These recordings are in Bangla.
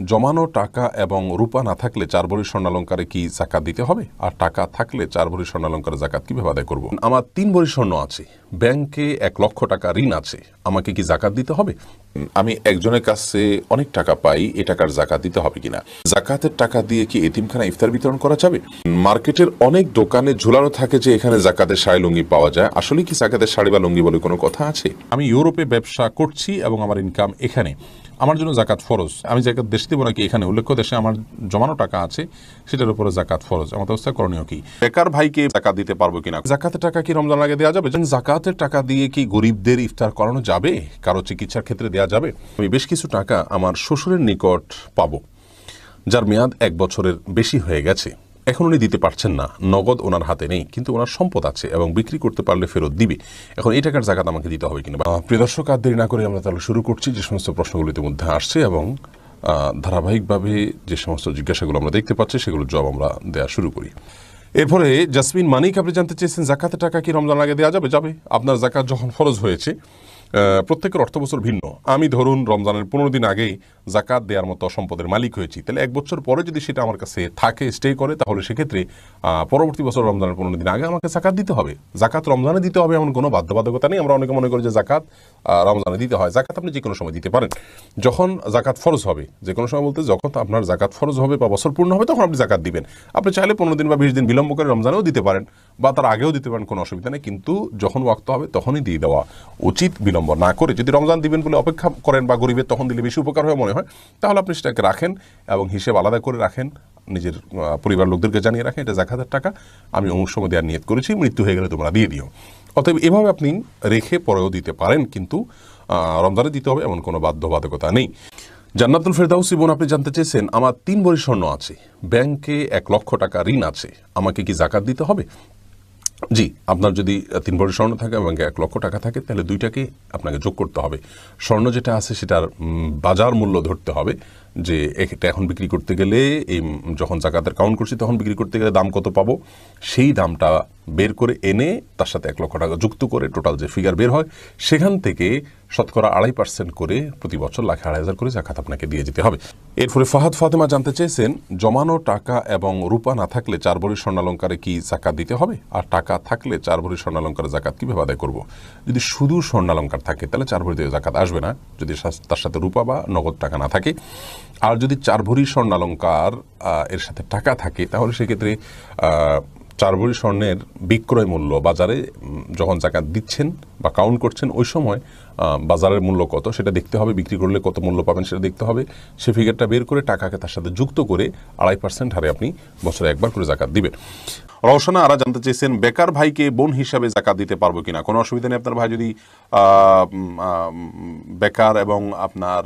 জমানো টাকা এবং রূপা না থাকলে চার ভরি স্বর্ণালঙ্কারে কি জাকাত দিতে হবে? আর টাকা থাকলে চার ভরি স্বর্ণালঙ্কারে জাকাত কীভাবে আদায় করব? আমার তিন ভরি স্বর্ণ আছে। ব্যাংকে এক লক্ষ টাকা ঋণ আছে। আমাকে কি জাকাত দিতে হবে? আমি একজনের কাছে অনেক টাকা পাই, এ টাকার জাকাত দিতে হবে কিনা? জাকাতের টাকা দিয়ে কি এতিমখানা ইফতার বিতরণ করা যাবে? মার্কেটের অনেক দোকানে ঝুলানো থাকে যে এখানে জাকাতের শাড়ি লুঙ্গি পাওয়া যায়। আসলে কি জাকাতের শাড়ি বা লুঙ্গি বলে কোনো কথা আছে? আমি ইউরোপে ব্যবসা করছি এবং আমার ইনকাম এখানে। আমার জন্য জাকাত ফরজ। আমি জাকাত দেশ দিব নাকি এখানে? উল্লেখ্য, দেশে আমার জমানো টাকা আছে, সেটার উপরে জাকাত ফরজ। আমার অবস্থা করণীয় কি? বেকার ভাইকে জাকাত দিতে পারব কিনা? জাকাতের টাকা কি রমজান আগে দেওয়া যাবে? জাকাতের টাকা দিয়ে কি গরিবদের ইফতার করানো যাবে? কারও চিকিৎসার ক্ষেত্রে দেওয়া যাবে? আমি বেশ কিছু টাকা আমার শ্বশুরের নিকট পাবো, যার মেয়াদ এক বছরের বেশি হয়ে গেছে। এখন উনি দিতে পারছেন না। নগদ ওনার হাতে নেই, কিন্তু ওনার সম্পদ আছে এবং বিক্রি করতে পারলে ফেরত দিবে। এখন এই টাকার জাকাত আমাকে দিতে হবে কিনা? প্রিয় দর্শক, আর দেরি না করে আমরা তাহলে শুরু করছি যে সমস্ত প্রশ্নগুলিতে মধ্যে আসছে এবং ধারাবাহিকভাবে যে সমস্ত জিজ্ঞাসাগুলো আমরা দেখতে পাচ্ছি, সেগুলোর জবাব আমরা দেওয়া শুরু করি। এরপরে জাসমিন মানিক, আপনি জানতে চেয়েছেন জাকাতের টাকা কি রমজান আগে দেওয়া যাবে? যাবে। আপনার জাকাত যখন ফরজ হয়েছে প্রত্যেকের অর্থ বছর ভিন্ন। আমি ধরুন রমজানের পনেরো দিন আগেই জাকাত দেওয়ার মতো সম্পদের মালিক হয়েছি। তাহলে এক বছর পরে যদি সেটা আমার কাছে থাকে স্টে করে, তাহলে সেক্ষেত্রে পরবর্তী বছর রমজানের পনেরো দিন আগে আমাকে জাকাত দিতে হবে। জাকাত রমজানে দিতে হবে এমন কোনো বাধ্যবাধকতা নেই। আমরা অনেকে মনে করি যে জাকাত রমজানে দিতে হয়। জাকাত আপনি যে কোনো সময় দিতে পারেন। যখন জাকাত ফরজ হবে যে কোনো সময় বলতে যখন আপনার জাকাত ফরজ হবে বা বছর পূর্ণ হবে, তখন আপনি জাকাত দিবেন। আপনি চাইলে পনেরো দিন বা বিশ দিন বিলম্ব করে রমজানেও দিতে পারেন বা তার আগেও দিতে পারেন, কোনো অসুবিধা নেই। কিন্তু যখন ওয়াক্ত হবে, তখনই দিয়ে দেওয়া উচিত বিলম্ব না করে। যদি রমজান দিবেন বলে অপেক্ষা করেন বা গরিবের তখন দিলে বেশি উপকার হয় মনে হয়, তাহলে আপনি সেটাকে রাখেন এবং হিসেব আলাদা করে রাখেন। নিজের পরিবার লোকদেরকে জানিয়ে রাখেন, এটা জাকাতের টাকা। আমি অমুক সময় দেওয়ার নিয়ত করেছি, মৃত্যু হয়ে গেলে তোমরা দিয়ে দিও। অতএব এভাবে আপনি রেখে পরেও দিতে পারেন, কিন্তু রমজানে দিতে হবে এমন কোনো বাধ্যবাধকতা নেই। জান্নাতুল ফেরদাউসি বোন, আপনি জানতে চেয়েছেন, আমার তিন ভরি আছে। ব্যাংকে এক লক্ষ টাকা ঋণ আছে। আমাকে কি জাকাত দিতে হবে? জি, আপনার যদি তিন ভরি স্বর্ণ থাকে এবং এক লক্ষ টাকা থাকে, তাহলে দুইটাকে আপনাকে যোগ করতে হবে। স্বর্ণ যেটা আছে সেটার বাজার মূল্য ধরতে হবে। যে এটা এখন বিক্রি করতে গেলে এই যখন জাকাতের কাউন্ট করছি, তখন বিক্রি করতে গেলে দাম কত পাবো? সেই দামটা বের করে এনে তার সাথে এক লক্ষ টাকা যুক্ত করে টোটাল যে ফিগার বের হয়, সেখান থেকে শতকরা আড়াই পার্সেন্ট করে প্রতি বছর লাখে আড়াই হাজার করে জাকাত আপনাকে দিয়ে যেতে হবে। এর ফলে ফাহাদ ফাতেমা জানতে চেয়েছেন, জমানো টাকা এবং রূপা না থাকলে চার ভরি স্বর্ণালঙ্কারে কি জাকাত দিতে হবে? আর টাকা থাকলে চার ভরি স্বর্ণালঙ্কারে জাকাত কীভাবে আদায় করব? যদি শুধু স্বর্ণালঙ্কার থাকে, তাহলে চার ভরি দিয়ে জাকাত আসবে না। যদি তার সাথে রূপা বা নগদ টাকা না থাকে আর যদি চার ভরি স্বর্ণালঙ্কার এর সাথে টাকা থাকে তাহলে সেক্ষেত্রে চার ভরি স্বর্ণের বিক্রয় মূল্য বাজারে যখন জাকাত দিচ্ছেন বা কাউন্ট করছেন, ওই সময় বাজারের মূল্য কত সেটা দেখতে হবে, বিক্রি করলে কত মূল্য পাবেন সেটা দেখতে হবে। সে ফিগারটা বের করে টাকাকে তার সাথে যুক্ত করে আড়াই পার্সেন্ট হারে আপনি বছরে একবার করে জাকাত দিবেন। রওশনা, আরা জানতে চেয়েছেন, বেকার ভাইকে বোন হিসাবে জাকাত দিতে পারব কিনা? কোনো অসুবিধা নেই, আপনার ভাই যদি বেকার এবং আপনার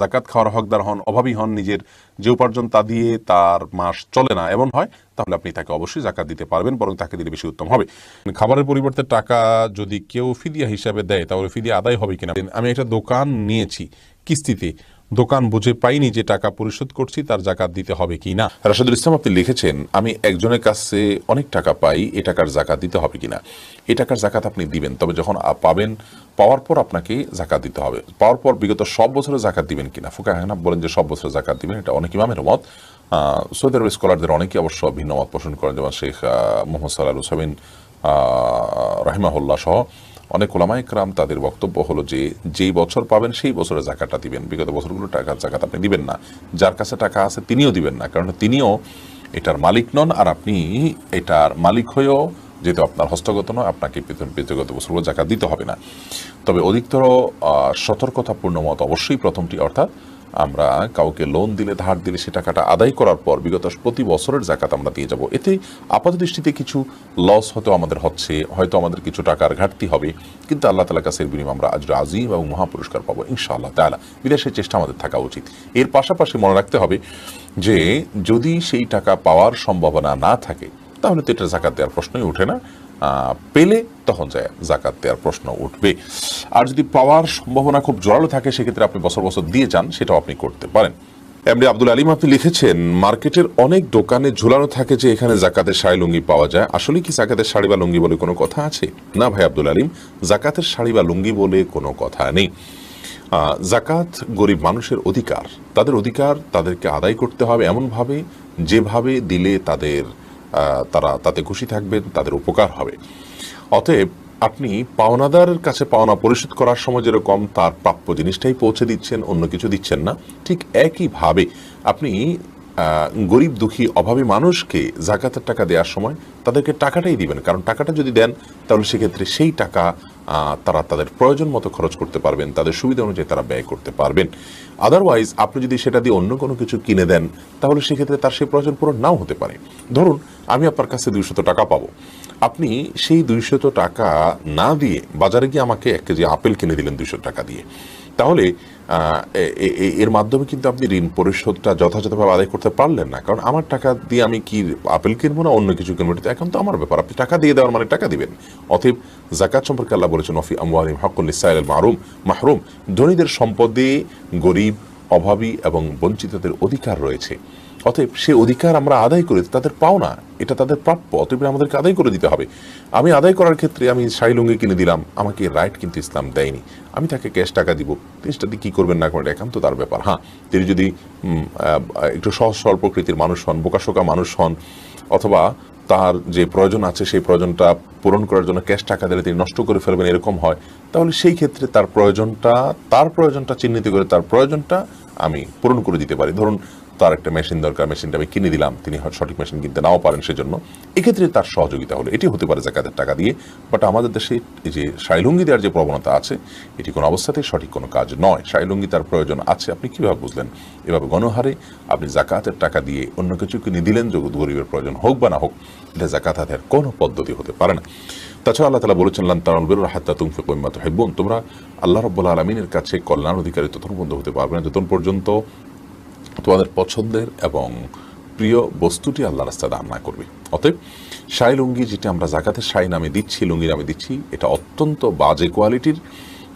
জাকাত খাওয়ার হকদার হন, অভাবী হন, নিজের যে উপার্জন তা দিয়ে তার মাস চলে না। এমন হয় তাহলে আপনি তাকে অবশ্যই জাকাত দিতে পারবেন, বরং তাকে দিলে বেশি উত্তম হবে। খাবারের পরিবর্তে টাকা যদি কেউ ফিদিয়া হিসাবে দেয়, তাহলে ফিদিয়া আদায় হবে কিনা? আমি একটা দোকান নিয়েছি কিস্তিতে। দোকান বুঝে পাইনি যে টাকা পরিশোধ করছি, তার জাকাত দিতে হবে কি না রাশিদুল ইসলাম, আপনি লিখেছেন, আমি একজনের কাছে অনেক টাকা পাই, এ টাকার জাকাত দিতে হবে কিনা? এ টাকার জাকাত আপনি দিবেন, তবে যখন পাবেন, পাওয়ার পর আপনাকে জাকাত দিতে হবে। পাওয়ার পর বিগত সব বছরে জাকাত দিবেন কিনা? ফুকা হানাফ বলেন যে সব বছরে জাকাত দিবেন, এটা অনেক ইমামের মত। সৌদি আরবের স্কলারদের অনেকে অবশ্য ভিন্ন মত পোষণ করেন, যেমন শেখ মোহাম্মদ সাল্লাহ হুসাইন রাহিমাহুল্লাহ সহ। অনেক ওলামাই ক্রাম তাদের বক্তব্য হলো যে, যেই বছর পাবেন সেই বছরে জাকাতটা দিবেন। বিগত বছরগুলো টাকার জাকাত আপনি দিবেন না। যার কাছে টাকা আছে তিনিও দিবেন না। কারণ তিনিও এটার মালিক নন আর আপনি এটার মালিক হয়েও যেহেতু আপনার হস্তগত নয়, আপনাকে পেতগত বছরগুলো জাকাত দিতে হবে না। তবে অধিকতর সতর্কতাপূর্ণ মত অবশ্যই প্রথমটি, অর্থাৎ আমরা কাউকে লোন দিলে, ধার দিলে সে টাকাটা আদায় করার পর বিগত প্রতি বছরের জাকাত আমরা দিয়ে যাব। এতে আপাত দৃষ্টিতে কিছু লস হয়তো আমাদের হচ্ছে, হয়তো আমাদের কিছু টাকার ঘাটতি হবে। কিন্তু আল্লাহ তালা কাছের বিনিময়ে আমরা আজর আজিম এবং মহাপুরস্কার পাবো ইনশাআল্লাহ তালা বিদেশের চেষ্টা আমাদের থাকা উচিত। এর পাশাপাশি মনে রাখতে হবে যে, যদি সেই টাকা পাওয়ার সম্ভাবনা না থাকে, তাহলে তো এটা জাকাত দেওয়ার প্রশ্নই ওঠে না। পেলে তখন যায় জাকাত দেওয়ার প্রশ্ন উঠবে। আর যদি পাওয়ার সম্ভাবনা খুব জোরালো থাকে, সেক্ষেত্রে আপনি বছর বছর দিয়ে যান, সেটাও আপনি করতে পারেন। এমনি আব্দুল আলিম, আপনি লিখেছেন, মার্কেটের অনেক দোকানে ঝুলানো থাকে যে এখানে জাকাতের শাড়ি, লুঙ্গি পাওয়া যায়। আসলে কি জাকাতের শাড়ি বা লুঙ্গি বলে কোনো কথা আছে? না ভাই আব্দুল আলিম, জাকাতের শাড়ি বা লুঙ্গি বলে কোনো কথা নেই। জাকাত গরিব মানুষের অধিকার। তাদের অধিকার তাদেরকে আদায় করতে হবে এমনভাবে, যেভাবে দিলে তাদের তারা তাতে খুশি থাকবেন, তাদের উপকার হবে। অতএব আপনি পাওনাদারের কাছে পাওনা পরিশোধ করার সময় যেরকম তার প্রাপ্য জিনিসটাই পৌঁছে দিচ্ছেন, অন্য কিছু দিচ্ছেন না, ঠিক একইভাবে আপনি গরিব দুঃখী অভাবী মানুষকে জাকাতের টাকা দেওয়ার সময় তাদেরকে টাকাটাই দিবেন। কারণ টাকাটা যদি দেন, তাহলে সেক্ষেত্রে সেই টাকা তারা তাদের প্রয়োজন মতো খরচ করতে পারবেন, তাদের সুবিধা অনুযায়ী তারা ব্যয় করতে পারবেন। আদারওয়াইজ আপনি যদি সেটা দিয়ে অন্য কোনো কিছু কিনে দেন, তাহলে সেক্ষেত্রে তার সেই প্রয়োজন পূরণ নাও হতে পারে। ধরুন, আমি আপনার কাছে দুইশত টাকা পাবো। আপনি সেই দুইশত টাকা না দিয়ে বাজারে গিয়ে আমাকে এক কেজি আপেল কিনে দিলেন দুইশো টাকা দিয়ে। তাহলে এর মাধ্যমে কিন্তু আপনি ঋণ পরিশোধটা যথাযথভাবে আদায় করতে পারলেন না। কারণ আমার টাকা দিয়ে আমি কি আপেল কিনবো না অন্য কিছু কিনবো? এখন তো আমার ব্যাপার। আপনি টাকা দিয়ে দেওয়ার মানে টাকা দিবেন। অতএব জাকাত সম্পর্কে আল্লাহ বলেছেন অফি আমওয়ালিম হাক্কুল ইসাইল মাহরুম মাহরুম ধনীদের সম্পদে গরিব, অভাবী এবং বঞ্চিতদের অধিকার রয়েছে। অতএব সে অধিকার আমরা আদায় করে তাদের পাওনা, এটা তাদের প্রাপ্য, অতএব আমাদেরকে আদায় করে দিতে হবে। আমি আদায় করার ক্ষেত্রে আমি শাড়ি লুঙ্গি কিনে দিলাম, আমাকে রাইট কিন্তু ইসলাম দেয়নি। আমি তাকে ক্যাশ টাকা দিব। জিনিসটা দিয়ে কী করবেন না করেন একান্ত তার ব্যাপার। হ্যাঁ তিনি যদি একটু সহজ সরল প্রকৃতির মানুষ হন, বোকাশোকা মানুষ হন, অথবা তার যে প্রয়োজন আছে, সেই প্রয়োজনটা পূরণ করার জন্য ক্যাশ টাকা দিলে তিনি নষ্ট করে ফেলবেন, এরকম হয়, তাহলে সেই ক্ষেত্রে তার প্রয়োজনটা তার প্রয়োজনটা চিহ্নিত করে তার প্রয়োজনটা আমি পূরণ করে দিতে পারি। ধরুন তার একটা মেশিন দরকার মেশিনটা আমি কিনে দিলাম, তিনি সঠিক মেশিন কিনতে নাও পারেন সেজন্য। এক্ষেত্রে তার সহযোগিতা হলো এটি হতে পারে জাকাতের টাকা দিয়ে বাট আমাদের দেশে এই যে শাইলুঙ্গি দেওয়ার যে প্রবণতা আছে, এটি কোনো অবস্থাতেই সঠিক কোনো কাজ নয়। শাইলুঙ্গি তার প্রয়োজন আছে, আপনি কীভাবে বুঝলেন? এভাবে গণহারে আপনি জাকাতের টাকা দিয়ে অন্য কিছু কিনে দিলেন যে গরিবের প্রয়োজন হোক বা না হোক, এটা জাকাত আদায়ের কোনো পদ্ধতি হতে পারে না। তাছাড়া আল্লাহ তালা বলেছেন তারাল বেরুর হাত্তা তুমফে কৈমাত হেব্বন তোমরা আল্লাহ রব্বুল আলমিনের কাছে কল্যাণ অধিকারী তখন বন্ধ হতে পারবে না। যতক্ষণ পর্যন্ত তোমাদের পছন্দের এবং প্রিয় বস্তুটি আল্লাহ রাস্তা দান না করবে। অতএব শাই লুঙ্গি যেটা আমরা জাকাতের শাই নামে দিচ্ছি লুঙ্গি নামে দিচ্ছি, এটা অত্যন্ত বাজে কোয়ালিটির,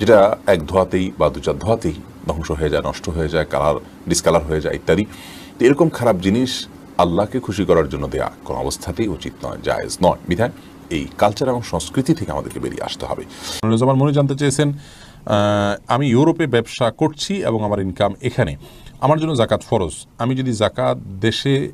যেটা এক ধোয়াতেই বা দু চার ধোয়াতেই ধ্বংস হয়ে যায়, নষ্ট হয়ে যায়, কালার ডিসকালার হয়ে যায় ইত্যাদি। তো এরকম খারাপ জিনিস আল্লাহকে খুশি করার জন্য দেয়া কোনো অবস্থাতেই উচিত নয়, জায়েজ নয়। বিধায় এই কালচার এবং সংস্কৃতি থেকে আমাদেরকে বেরিয়ে আসতে হবে। মনি জানতে চেয়েছেন আমি ইউরোপে ব্যবসা করছি এবং আমার ইনকাম এখানে। আমার জন্য জাকাত ফরজ। আমি যদি জাকাত দেশে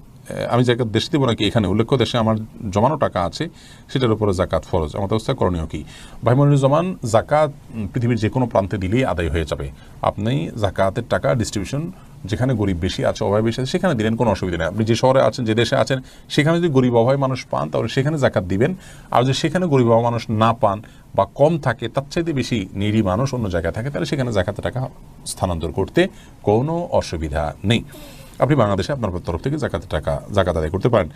আমি জাকাত দেশে দেবো নাকি এখানে? উল্লেখ্য, দেশে আমার জমানো টাকা আছে, সেটার উপরে জাকাত ফরজ। আমার অবস্থা করণীয় কী? ভাই মনিরুজ্জামান জাকাত পৃথিবীর যে কোনো প্রান্তে দিলেই আদায় হয়ে যাবে। আপনি জাকাতের টাকা ডিস্ট্রিবিউশন যেখানে গরিব বেশি আছে, অভাব বেশি আছে, সেখানে দিলেন, কোনো অসুবিধা নেই। আপনি যে শহরে আছেন, যে দেশে আছেন, সেখানে যদি গরিব অভাবী মানুষ পান, তাহলে সেখানে জাকাত দিবেন। আর যদি সেখানে গরিব অভাব মানুষ না পান বা কম থাকে, তার চাইতে বেশি নিরী মানুষ অন্য জায়গায় থাকে, তাহলে সেখানে জাকাতের টাকা স্থানান্তর করতে কোনো অসুবিধা নেই। আপনি বাংলাদেশে আপনার তরফ থেকে জাকাতের টাকা, জাকাত আদায় করতে পারেন।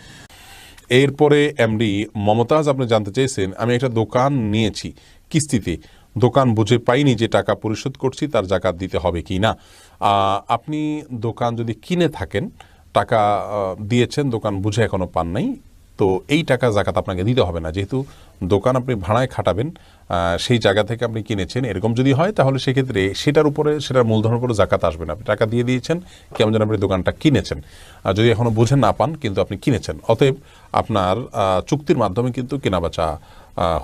এরপরে এমডি মমতাজ, আপনি জানতে চেয়েছেন, আমি একটা দোকান নিয়েছি কিস্তিতে। দোকান বুঝে পাইনি যে টাকা পরিশোধ করছি, তার জাকাত দিতে হবে কি না। আপনি দোকান যদি কিনে থাকেন, টাকা দিয়েছেন, দোকান বুঝে এখনও পান নাই, তো এই টাকা জাকাত আপনাকে দিতে হবে না। যেহেতু দোকান আপনি ভাড়ায় খাটাবেন সেই জায়গা থেকে আপনি কিনেছেন, এরকম যদি হয়, তাহলে সেক্ষেত্রে সেটার উপরে, সেটার মূলধনের উপরে জাকাত আসবে না। আপনি টাকা দিয়ে দিয়েছেন, কেমন যেন আপনি দোকানটা কিনেছেন। আর যদি এখনও বুঝে না পান, কিন্তু আপনি কিনেছেন। অতএব আপনার চুক্তির মাধ্যমে কিন্তু কেনাবেচা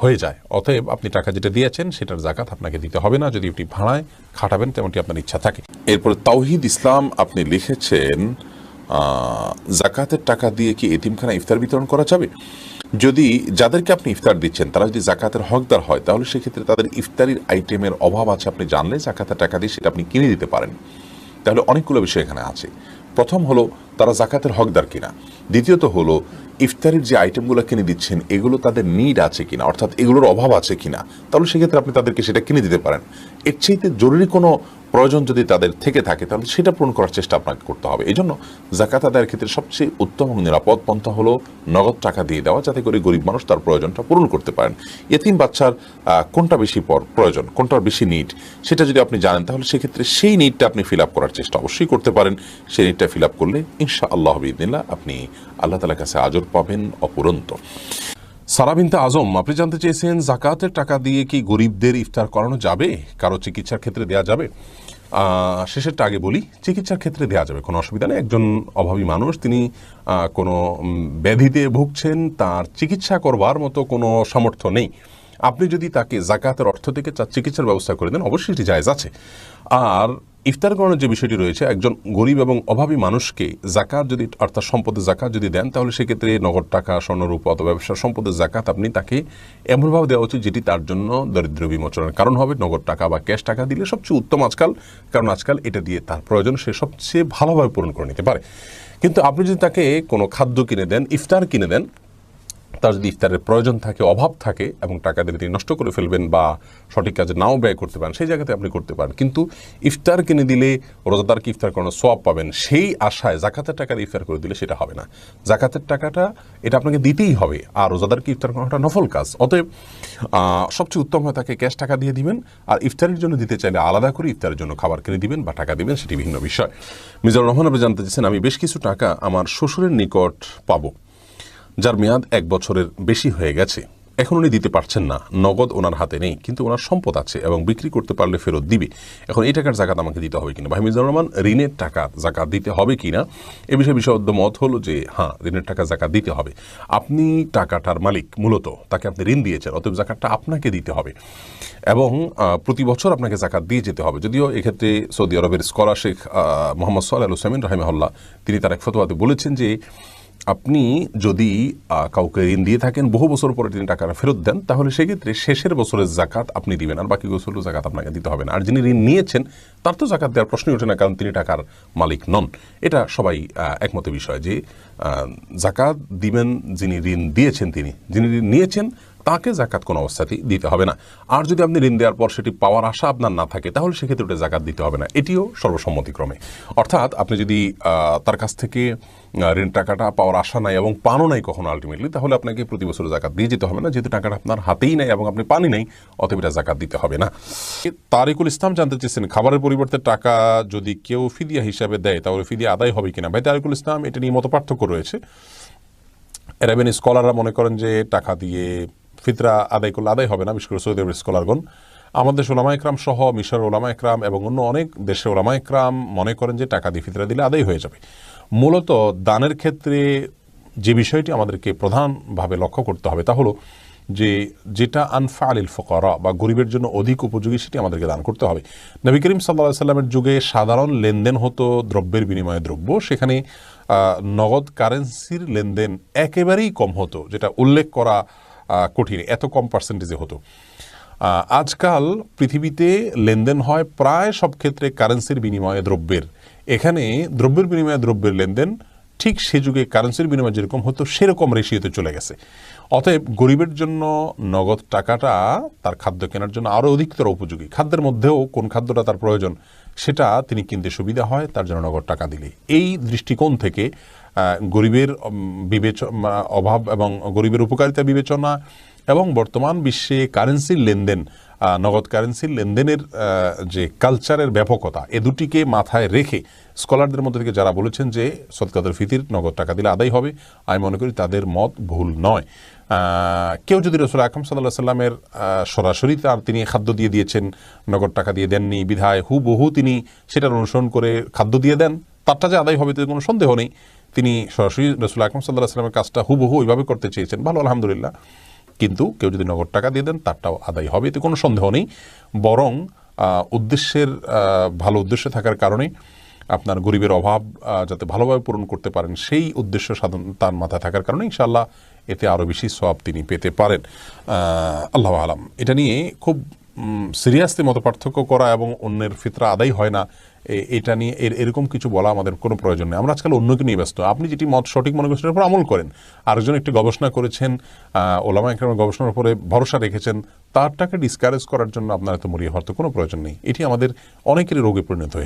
হয়ে যায়। অতএব আপনি টাকা যেটা দিয়েছেন, সেটার জাকাত আপনাকে দিতে হবে না। যদি আপনি ভাড়ায় খাটাবেন, তেমনটি আপনার ইচ্ছা থাকে। এরপর তাওহিদ ইসলাম, আপনি লিখেছেন জাকাতের টাকা দিয়ে কি এতিমখানা ইফতার বিতরণ করা যাবে? যদি যাদেরকে আপনি ইফতার দিচ্ছেন, তারা যদি জাকাতের হকদার হয়, তাহলে সেক্ষেত্রে তাদের ইফতারির আইটেমের অভাব আছে। আপনি জানলে জাকাতের টাকা দিয়ে সেটা আপনি কিনে দিতে পারেন। তাহলে অনেকগুলো বিষয় এখানে আছে। প্রথম হলো তারা জাকাতের হকদার কিনা। দ্বিতীয়ত হলো, ইফতারির যে আইটেমগুলো কিনে দিচ্ছেন, এগুলো তাদের নিড আছে কিনা, অর্থাৎ এগুলোর অভাব আছে কিনা, তাহলে সেক্ষেত্রে আপনি তাদেরকে সেটা কিনে দিতে পারেন। এর চাইতে জরুরি কোনো প্রয়োজন যদি তাদের থেকে থাকে, তাহলে সেটা পূরণ করার চেষ্টা আপনাকে করতে হবে। এই জন্য জাকাত আদায়ের ক্ষেত্রে সবচেয়ে উত্তম এবং নিরাপদ পন্থা হলো নগদ টাকা দিয়ে দেওয়া, যাতে করে গরিব মানুষ তার প্রয়োজনটা পূরণ করতে পারেন। এতিম বাচ্চার কোনটা বেশি পর, প্রয়োজন, কোনটার বেশি নিড সেটা যদি আপনি জানেন, তাহলে সেক্ষেত্রে সেই নিডটা আপনি ফিল আপ করার চেষ্টা অবশ্যই করতে পারেন। সেই নিডটা ফিল আপ করলে ইনশা আল্লাহ বিদিনিল্লাহ আপনি আল্লাহ তালার কাছে আজর পাবেন অপুরন্ত। সারাবিনতে আজম, আপনি জানতে চেয়েছেন জাকাতের টাকা দিয়ে কি গরিবদের ইফতার করানো যাবে? কারও চিকিৎসার ক্ষেত্রে দেওয়া যাবে? শেষেরটা আগে বলি, চিকিৎসার ক্ষেত্রে দেওয়া যাবে, কোনো অসুবিধা নেই। একজন অভাবী মানুষ, তিনি কোনো ব্যাধিতে ভুগছেন, তার চিকিৎসা করবার মতো কোনো সামর্থ্য নেই। আপনি যদি তাকে জাকাতের অর্থ থেকে তার চিকিৎসার ব্যবস্থা করে দেন, অবশ্যই এটি জায়েজ আছে। আর ইফতার করানোর যে বিষয়টি রয়েছে, একজন গরিব এবং অভাবী মানুষকে জাকাত যদি, অর্থাৎ সম্পদের জাকাত যদি দেন, তাহলে সেক্ষেত্রে নগদ টাকা, স্বর্ণরূপ অথবা ব্যবসার সম্পদের জাকাত আপনি তাকে এমনভাবে দেওয়া উচিত যেটি তার জন্য দরিদ্র বিমোচনের কারণ হবে। নগদ টাকা বা ক্যাশ টাকা দিলে সবচেয়ে উত্তম আজকাল, কারণ আজকাল এটা দিয়ে তার প্রয়োজন, সে সবচেয়ে ভালোভাবে পূরণ করে নিতে পারে। কিন্তু আপনি যদি তাকে কোনো খাদ্য কিনে দেন, ইফতার কিনে দেন তার যদি ইফতারের প্রয়োজন থাকে, অভাব থাকে এবং টাকা দিলে তিনি নষ্ট করে ফেলবেন বা সঠিক কাজে নাও ব্যয় করতে পারেন, সেই জায়গাতে আপনি করতে পারেন। কিন্তু ইফতার কিনে দিলে রোজাদারকে ইফতার করানোর সোয়াব পাবেন, সেই আশায় জাকাতের টাকা ইফতার করে দিলে সেটা হবে না। জাকাতের টাকাটা, এটা আপনাকে দিতেই হবে, আর রোজাদারকে ইফতার করানোটা নফল কাজ। অতএব সবচেয়ে উত্তম হয় তাকে ক্যাশ টাকা দিয়ে দিবেন, আর ইফতারের জন্য দিতে চাইলে আলাদা করে ইফতারের জন্য খাবার কিনে দিবেন বা টাকা দিবেন, সেটি ভিন্ন বিষয়। মিজানুর রহমান আপনি জানতে চাইছেন আমি বেশ কিছু টাকা আমার শ্বশুরের নিকট পাবো। যার মেয়াদ এক বছরের বেশি হয়ে গেছে। এখন উনি দিতে পারছেন না। নগদ ওনার হাতে নেই, কিন্তু ওনার সম্পদ আছে এবং বিক্রি করতে পারলে ফেরত দিবে। এখন এই টাকার জাকাত আমাকে দিতে হবে কিনা? ভাই মিজানুর রহমান, ঋণের টাকা জাকাত দিতে হবে কিনা? এ বিষয়ে বিশদ মত হলো যে হ্যাঁ ঋণের টাকা জাকাত দিতে হবে। আপনি টাকাটার মালিক মূলত, তাকে আপনি ঋণ দিয়েছেন, অতএব জাকাতটা আপনাকে দিতে হবে। এবং প্রতি বছর আপনাকে জাকাত দিয়ে যেতে হবে। যদিও এক্ষেত্রে সৌদি আরবের স্কলার শেখ মোহাম্মদ সোহাল হুসাইমিন রাহিমাহুল্লাহ, তিনি তার এক ফতোয়াতে বলেছেন যে আপনি যদি কাউকে ঋণ দিয়ে থাকেন, বহু বছর পরে তিনি টাকাটা ফেরত দেন, তাহলে সেক্ষেত্রে শেষের বছরের জাকাত আপনি দিবেন আর বাকি বছরের জাকাত আপনাকে দিতে হবে না। আর যিনি ঋণ নিয়েছেন, তার তো জাকাত দেওয়ার প্রশ্নই ওঠে না, কারণ তিনি টাকার মালিক নন। এটা সবাই একমতের বিষয় যে জাকাত দিবেন যিনি ঋণ দিয়েছেন তিনি। যিনি ঋণ নিয়েছেন তাকে জাকাত কোনো অবস্থাতেই দিতে হবে না। আর যদি আপনি ঋণ দেওয়ার পর সেটি পাওয়ার আশা আপনার না থাকে, তাহলে সেক্ষেত্রে ওটা জাকাত দিতে হবে না। এটিও সর্বসম্মতিক্রমে। অর্থাৎ আপনি যদি তার কাছ থেকে ঋণ টাকাটা পাওয়ার আশা নাই এবং পানও নাই কখনো আলটিমেটলি তাহলে আপনাকে প্রতি বছর জাকাত দিয়ে যেতে হবে না। যেহেতু টাকাটা আপনার হাতেই নাই এবং আপনি পানি নাই, অতএব এটা জাকাত দিতে হবে না। তারিকুল ইসলাম জানতে চেয়েছেন, খাবারের পরিবর্তে টাকা যদি কেউ ফিদিয়া হিসাবে দেয়, তাহলে ফিদিয়া আদায় হবে কিনা? ভাই, তারিকুল ইসলাম এটা নিয়ে মত পার্থক্য রয়েছে। অ্যারাবিয়ান স্কলাররা মনে করেন যে টাকা দিয়ে ফিতরা আদায় করলে আদায় হবে না, বিশেষ করে সৌদি আরবের স্কলারগণ। আমাদের দেশ ওলামা একরাম সহ মিশর ওলামা একরাম এবং অন্য অনেক দেশের ওলামা একরাম মনে করেন যে টাকা দিয়ে ফিতরা দিলে আদায় হয়ে যাবে। মূলত দানের ক্ষেত্রে যে বিষয়টি আমাদেরকে প্রধানভাবে লক্ষ্য করতে হবে তা হলো যে যেটা আনফা আলিল ফকরা বা গরিবের জন্য অধিক উপযোগী সেটি আমাদেরকে দান করতে হবে। নবী করিম সাল্লাহ সাল্লামের যুগে সাধারণ লেনদেন হতো দ্রব্যের বিনিময়ে দ্রব্য, সেখানে নগদ কারেন্সির লেনদেন একেবারেই কম হতো, যেটা উল্লেখ করা কঠিন, এত কম পার্সেন্টেজে হতো। আজকাল পৃথিবীতে লেনদেন হয় প্রায় সব ক্ষেত্রে কারেন্সির বিনিময়ে দ্রব্যের। এখানে দ্রব্যের বিনিময়ে দ্রব্যের লেনদেন ঠিক সে যুগে কারেন্সির বিনিময় যেরকম হতো, সেরকম রেশিওতে চলে গেছে। অতএব গরিবের জন্য নগদ টাকাটা তার খাদ্য কেনার জন্য আরও অধিকতর উপযোগী। খাদ্যের মধ্যেও কোন খাদ্যটা তার প্রয়োজন, সেটা তিনি কিনতে সুবিধা হয়, তার জন্য নগদ টাকা দিলে এই দৃষ্টিকোণ থেকে গরিবের বিবেচ অভাব এবং গরিবের উপকারিতা বিবেচনা এবং বর্তমান বিশ্বে কারেন্সির লেনদেন নগদ কারেন্সির লেনদেনের যে কালচারের ব্যাপকতা, এ দুটিকে মাথায় রেখে স্কলারদের মধ্যে থেকে যারা বলেছেন যে সদকাদের ফিতির নগদ টাকা দিলে আদায় হবে, আমি মনে করি তাদের মত ভুল নয়। কেউ যদি রসুল আকরম সাল্লাহ সাল্লামের সরাসরি তার তিনি খাদ্য দিয়ে দিয়েছেন, নগদ টাকা দিয়ে দেননি, বিধায় হুবহু তিনি সেটার অনুসরণ করে খাদ্য দিয়ে দেন, তারটা যে আদায় হবে তাতে কোনো সন্দেহ নেই। তিনি সরাসরি রসুল আকরম সাল্লাহ সাল্লামের কাজটা হুবহু ওইভাবে করতে চেয়েছেন। ভালো, আলহামদুলিল্লাহ। কিন্তু কেউ যদি নগদ টাকা দিয়ে দেন, তারটাও আদায় হবে। এতে কোনো সন্দেহ নেই। বরং উদ্দেশ্যের ভালো উদ্দেশ্য থাকার কারণে আপনার গরিবের অভাব যাতে ভালোভাবে পূরণ করতে পারেন, সেই উদ্দেশ্য সাধন তার মাথায় থাকার কারণে ইনশাআল্লাহ এতে আরও বেশি সব তিনি পেতে পারেন। আল্লাহ আলাম। এটা নিয়ে খুব সিরিয়াসলি মত পার্থক্য করা এবং অন্যের ফিতরা আদায় হয় না এটা নিয়ে এর, এরকম কিছু বলা আমাদের কোনো প্রয়োজন নেই। আমরা আজকাল অন্যকে নিয়ে ব্যস্ত। আপনি যেটি মত সঠিক মনে করছেন উপর আমল করেন। আরেকজন একটি গবেষণা করেছেন ওলামা একরামের গবেষণার উপরে ভরসা রেখেছেন। তারটাকে ডিসকারেজ করার জন্য আপনার এত মরিয়া হওয়ার তো কোনো প্রয়োজন নেই। এটি আমাদের অনেকেরই রোগে পরিণত হয়ে